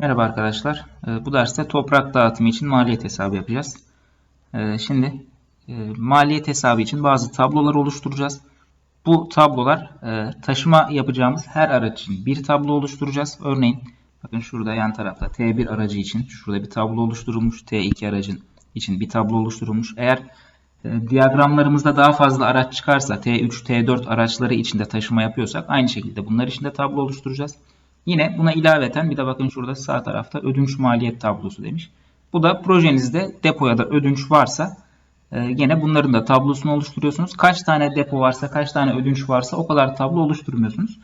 Merhaba arkadaşlar. Ee, Bu derste toprak dağıtımı için maliyet hesabı yapacağız. Ee, Şimdi e, maliyet hesabı için bazı tablolar oluşturacağız. Bu tablolar e, taşıma yapacağımız her araç için bir tablo oluşturacağız. Örneğin bakın şurada yan tarafta T1 aracı için şurada bir tablo oluşturulmuş. T2 aracın için bir tablo oluşturulmuş. Eğer e, diyagramlarımızda daha fazla araç çıkarsa T3, T4 araçları içinde taşıma yapıyorsak aynı şekilde bunlar için de tablo oluşturacağız. Yine buna ilaveten bir de bakın şurada sağ tarafta ödünç maliyet tablosu demiş. Bu da projenizde depo ya da ödünç varsa e, gene bunların da tablosunu oluşturuyorsunuz. Kaç tane depo varsa, kaç tane ödünç varsa o kadar tablo oluşturmuyorsunuz.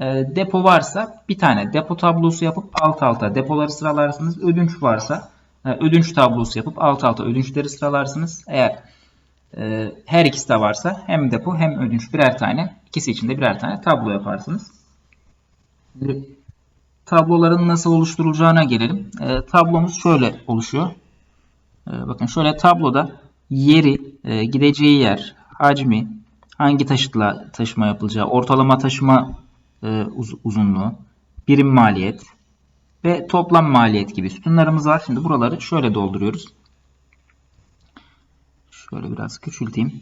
E, depo varsa bir tane depo tablosu yapıp alt alta depoları sıralarsınız. Ödünç varsa e, ödünç tablosu yapıp alt alta ödünçleri sıralarsınız. Eğer her ikisi de varsa hem depo hem ödünç birer tane, ikisi için de birer tane tablo yaparsınız. Tabloların nasıl oluşturulacağına gelelim. E, tablomuz şöyle oluşuyor. E, bakın şöyle tabloda yeri, e, gideceği yer, hacmi, hangi taşıtla taşıma yapılacağı, ortalama taşıma e, uz- uzunluğu, birim maliyet ve toplam maliyet gibi sütunlarımız var. Şimdi buraları şöyle dolduruyoruz. Şöyle biraz küçülteyim.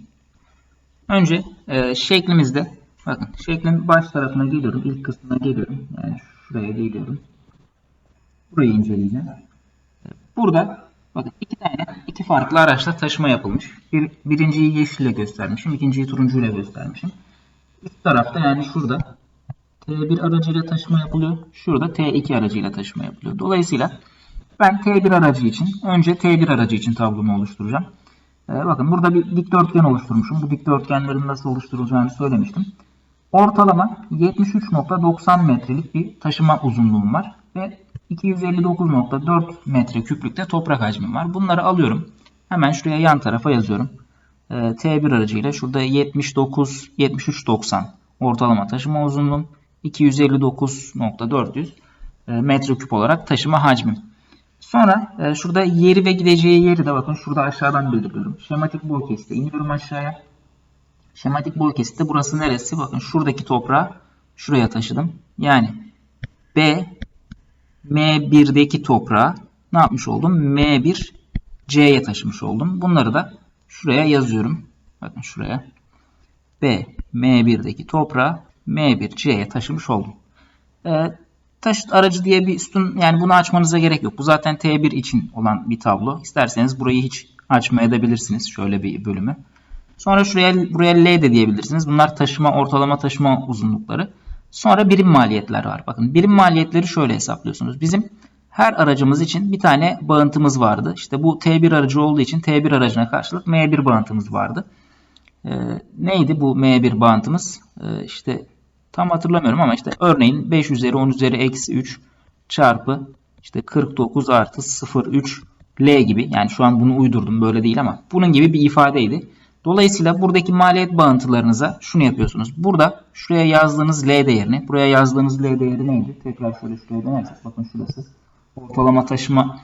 Önce e, şeklimizde bakın şeklin baş tarafına geliyorum. ilk kısmına geliyorum. Yani şuraya geliyorum. Burayı inceleyeceğim. Burada bakın iki tane iki farklı araçla taşıma yapılmış. Bir, birinciyi yeşille göstermişim. ikinciyi turuncuyla göstermişim. Üst tarafta yani şurada T1 aracıyla taşıma yapılıyor. Şurada T2 aracıyla taşıma yapılıyor. Dolayısıyla ben T1 aracı için önce T1 aracı için tablomu oluşturacağım. Ee, bakın burada bir dikdörtgen oluşturmuşum. Bu dikdörtgenlerin nasıl oluşturulacağını söylemiştim. Ortalama 73.90 metrelik bir taşıma uzunluğum var ve 259.4 metre küplükte toprak hacmim var. Bunları alıyorum. Hemen şuraya yan tarafa yazıyorum. Ee, T1 aracıyla şurada 79 73.90 ortalama taşıma uzunluğum 259.400 e, metreküp olarak taşıma hacmim. Sonra e, şurada yeri ve gideceği yeri de bakın şurada aşağıdan belirliyorum. Şematik boy kesite iniyorum aşağıya. Şematik boy kesite burası neresi? Bakın şuradaki toprağı şuraya taşıdım. Yani B M1'deki toprağı ne yapmış oldum? M1 C'ye taşımış oldum. Bunları da şuraya yazıyorum. Bakın şuraya. B M1'deki toprağı M1 C'ye taşımış oldum. Ee, taşıt aracı diye bir sütun yani bunu açmanıza gerek yok. Bu zaten T1 için olan bir tablo. İsterseniz burayı hiç açmayabilirsiniz. Şöyle bir bölümü. Sonra şuraya buraya L de diyebilirsiniz. Bunlar taşıma ortalama taşıma uzunlukları. Sonra birim maliyetler var. Bakın birim maliyetleri şöyle hesaplıyorsunuz. Bizim her aracımız için bir tane bağıntımız vardı. İşte bu T1 aracı olduğu için T1 aracına karşılık M1 bağıntımız vardı. Ee, neydi bu M1 bağıntımız? Ee, işte tam hatırlamıyorum ama işte örneğin 5 üzeri 10 üzeri eksi 3 çarpı işte 49 artı 0,3 L gibi. Yani şu an bunu uydurdum böyle değil ama bunun gibi bir ifadeydi. Dolayısıyla buradaki maliyet bağıntılarınıza şunu yapıyorsunuz. Burada şuraya yazdığınız L değerini, buraya yazdığınız L değeri neydi? Tekrar şöyle şuraya dönersek bakın şurası. Ortalama taşıma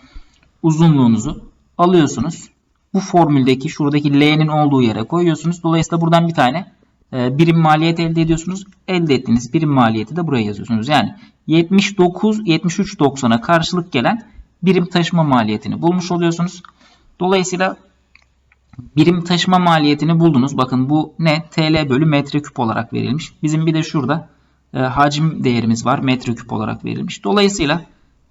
uzunluğunuzu alıyorsunuz. Bu formüldeki şuradaki L'nin olduğu yere koyuyorsunuz. Dolayısıyla buradan bir tane e, birim maliyet elde ediyorsunuz. Elde ettiğiniz birim maliyeti de buraya yazıyorsunuz. Yani 79 73.90'a karşılık gelen birim taşıma maliyetini bulmuş oluyorsunuz. Dolayısıyla birim taşıma maliyetini buldunuz. Bakın bu ne? TL bölü metreküp olarak verilmiş. Bizim bir de şurada e, hacim değerimiz var. Metreküp olarak verilmiş. Dolayısıyla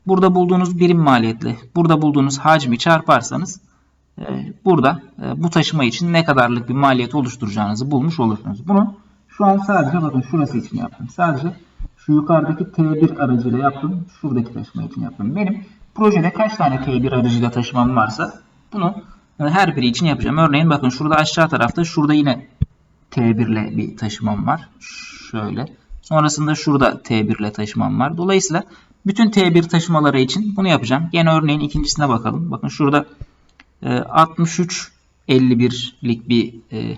burada bulduğunuz birim maliyetle burada bulduğunuz hacmi çarparsanız e, burada e, bu taşıma için ne kadarlık bir maliyet oluşturacağınızı bulmuş olursunuz. Bunu şu an sadece bakın şurası için yaptım. Sadece şu yukarıdaki T1 aracıyla yaptım. Şuradaki taşıma için yaptım. Benim projede kaç tane T1 aracıyla taşımam varsa bunu her biri için yapacağım. Örneğin bakın şurada aşağı tarafta şurada yine T1 ile bir taşımam var. Şöyle. Sonrasında şurada T1 ile taşımam var. Dolayısıyla bütün T1 taşımaları için bunu yapacağım. Yine örneğin ikincisine bakalım. Bakın şurada 63 51'lik bir e,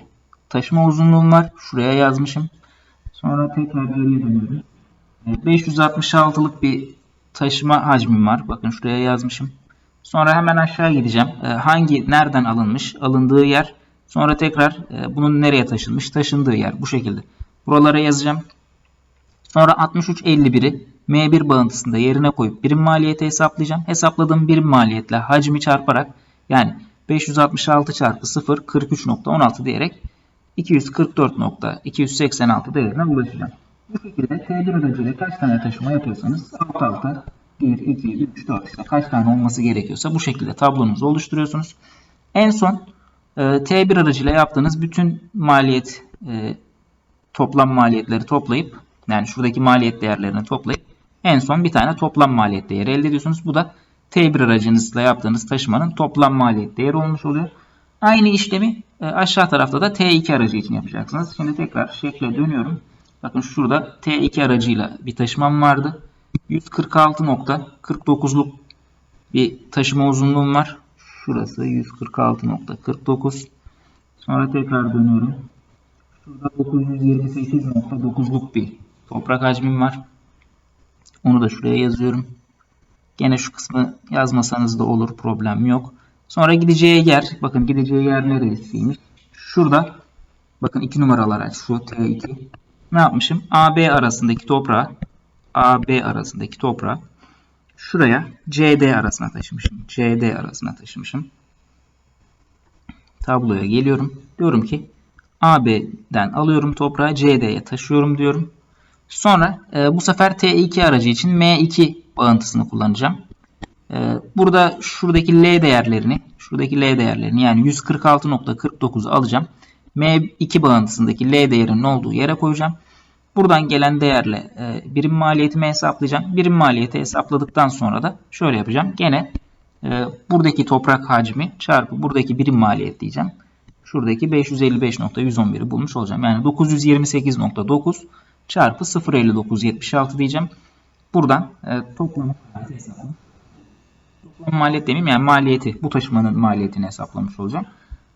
taşıma uzunluğum var. Şuraya yazmışım. Sonra tekrar geriye dönüyorum. 566'lık bir taşıma hacmim var. Bakın şuraya yazmışım. Sonra hemen aşağı gideceğim. E, hangi nereden alınmış? Alındığı yer. Sonra tekrar e, bunun nereye taşınmış? Taşındığı yer. Bu şekilde. Buralara yazacağım. Sonra 63.51'i M1 bağıntısında yerine koyup birim maliyeti hesaplayacağım. Hesapladığım birim maliyetle hacmi çarparak yani 566 çarpı 0 43.16 diyerek 244.286 değerine ulaşacağım. Bu şekilde T1 aracıyla kaç tane taşıma yapıyorsanız alt alta 1, 2, 3, 4 işte kaç tane olması gerekiyorsa bu şekilde tablonuzu oluşturuyorsunuz. En son e, T1 aracıyla yaptığınız bütün maliyet e, toplam maliyetleri toplayıp yani şuradaki maliyet değerlerini toplayıp en son bir tane toplam maliyet değeri elde ediyorsunuz. Bu da T1 aracınızla yaptığınız taşımanın toplam maliyet değeri olmuş oluyor. Aynı işlemi e, aşağı tarafta da T2 aracı için yapacaksınız. Şimdi tekrar şekle dönüyorum. Bakın şurada T2 aracıyla bir taşımam vardı. 146.49'luk bir taşıma uzunluğum var. Şurası 146.49. Sonra tekrar dönüyorum. Şurada 928.9'luk bir toprak hacmim var. Onu da şuraya yazıyorum. Gene şu kısmı yazmasanız da olur. Problem yok. Sonra gideceği yer. Bakın gideceği yer neresiymiş? Şurada. Bakın 2 numaralı araç. Şu T2. Ne yapmışım? AB arasındaki toprağı AB arasındaki toprağı şuraya CD arasına taşımışım. CD arasına taşımışım. Tabloya geliyorum. Diyorum ki AB'den alıyorum toprağı CD'ye taşıyorum diyorum. Sonra e, bu sefer T2 aracı için M2 bağıntısını kullanacağım. E, burada şuradaki L değerlerini, şuradaki L değerlerini yani 146.49'u alacağım. M2 bağıntısındaki L değerinin olduğu yere koyacağım. Buradan gelen değerle e, birim maliyetimi hesaplayacağım. Birim maliyeti hesapladıktan sonra da şöyle yapacağım. Gene e, buradaki toprak hacmi çarpı buradaki birim maliyet diyeceğim. Şuradaki 555.111'i bulmuş olacağım. Yani 928.9 çarpı 0.5976 diyeceğim. Buradan e, toplam maliyet demeyeyim yani maliyeti bu taşımanın maliyetini hesaplamış olacağım.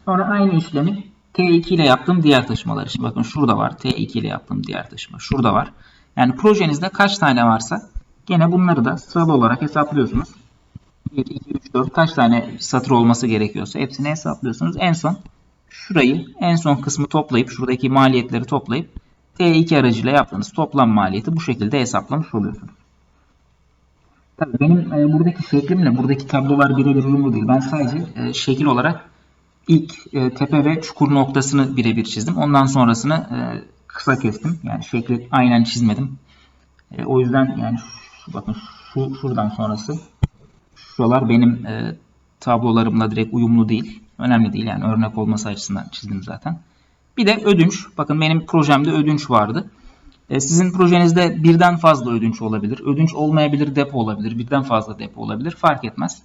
Sonra aynı işlemi T2 ile yaptığım diğer taşımalar için. Bakın şurada var. T2 ile yaptığım diğer taşıma. Şurada var. Yani projenizde kaç tane varsa gene bunları da sıralı olarak hesaplıyorsunuz. 1, 2, 3, 4 kaç tane satır olması gerekiyorsa hepsini hesaplıyorsunuz. En son şurayı en son kısmı toplayıp şuradaki maliyetleri toplayıp T2 aracıyla yaptığınız toplam maliyeti bu şekilde hesaplamış oluyorsunuz. Tabii benim e, buradaki şeklimle buradaki tablolar birebir uyumlu değil. Ben sadece e, şekil olarak ilk e, tepe ve çukur noktasını birebir çizdim. Ondan sonrasını e, kısa kestim. Yani şekli aynen çizmedim. E, o yüzden yani şu, bakın şu şuradan sonrası şuralar benim e, tablolarımla direkt uyumlu değil. Önemli değil yani örnek olması açısından çizdim zaten. Bir de ödünç. Bakın benim projemde ödünç vardı. E, sizin projenizde birden fazla ödünç olabilir. Ödünç olmayabilir, depo olabilir. Birden fazla depo olabilir. Fark etmez.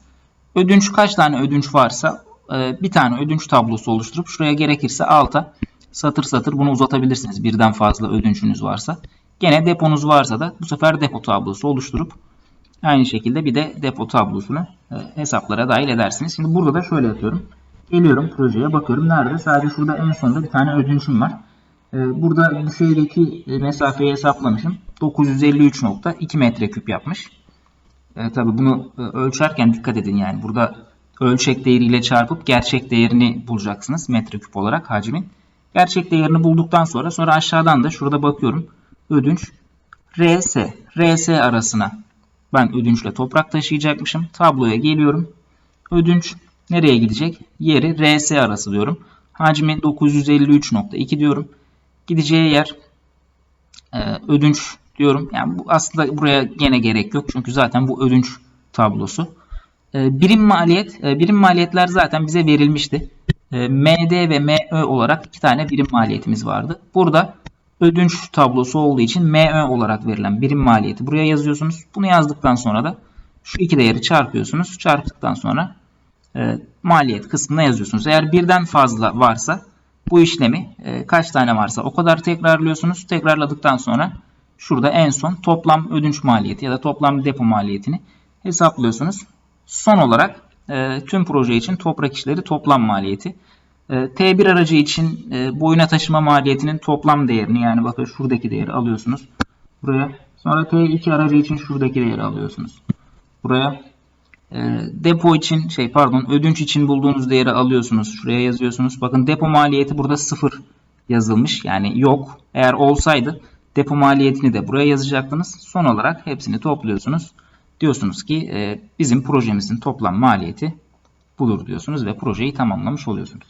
Ödünç kaç tane ödünç varsa bir tane ödünç tablosu oluşturup şuraya gerekirse alta satır satır bunu uzatabilirsiniz. Birden fazla ödünçünüz varsa. Gene deponuz varsa da bu sefer depo tablosu oluşturup aynı şekilde bir de depo tablosunu e, hesaplara dahil edersiniz. Şimdi burada da şöyle yapıyorum. Geliyorum projeye bakıyorum. Nerede? Sadece şurada en sonunda bir tane ödünçüm var. E, burada bu şeydeki mesafeyi hesaplamışım. 953.2 metreküp yapmış. E, tabii bunu e, ölçerken dikkat edin yani. Burada ölçek değeriyle çarpıp gerçek değerini bulacaksınız metreküp olarak hacmin. Gerçek değerini bulduktan sonra sonra aşağıdan da şurada bakıyorum. Ödünç RS, RS arasına ben ödünçle toprak taşıyacakmışım. Tabloya geliyorum. Ödünç nereye gidecek? Yeri RS arası diyorum. Hacmi 953.2 diyorum. Gideceği yer e, ödünç diyorum. Yani bu aslında buraya gene gerek yok. Çünkü zaten bu ödünç tablosu. E, birim maliyet, e, birim maliyetler zaten bize verilmişti. E, MD ve MÖ olarak iki tane birim maliyetimiz vardı. Burada ödünç tablosu olduğu için MÖ olarak verilen birim maliyeti buraya yazıyorsunuz. Bunu yazdıktan sonra da şu iki değeri çarpıyorsunuz. Çarptıktan sonra e, maliyet kısmına yazıyorsunuz. Eğer birden fazla varsa bu işlemi e, kaç tane varsa o kadar tekrarlıyorsunuz. Tekrarladıktan sonra şurada en son toplam ödünç maliyeti ya da toplam depo maliyetini hesaplıyorsunuz. Son olarak e, tüm proje için toprak işleri toplam maliyeti. E, T1 aracı için e, boyuna taşıma maliyetinin toplam değerini yani bakın şuradaki değeri alıyorsunuz. Buraya. Sonra T2 aracı için şuradaki değeri alıyorsunuz. Buraya. E, depo için şey pardon ödünç için bulduğunuz değeri alıyorsunuz. Şuraya yazıyorsunuz. Bakın depo maliyeti burada sıfır yazılmış. Yani yok. Eğer olsaydı Depo maliyetini de buraya yazacaktınız. Son olarak hepsini topluyorsunuz. Diyorsunuz ki e, bizim projemizin toplam maliyeti budur diyorsunuz ve projeyi tamamlamış oluyorsunuz.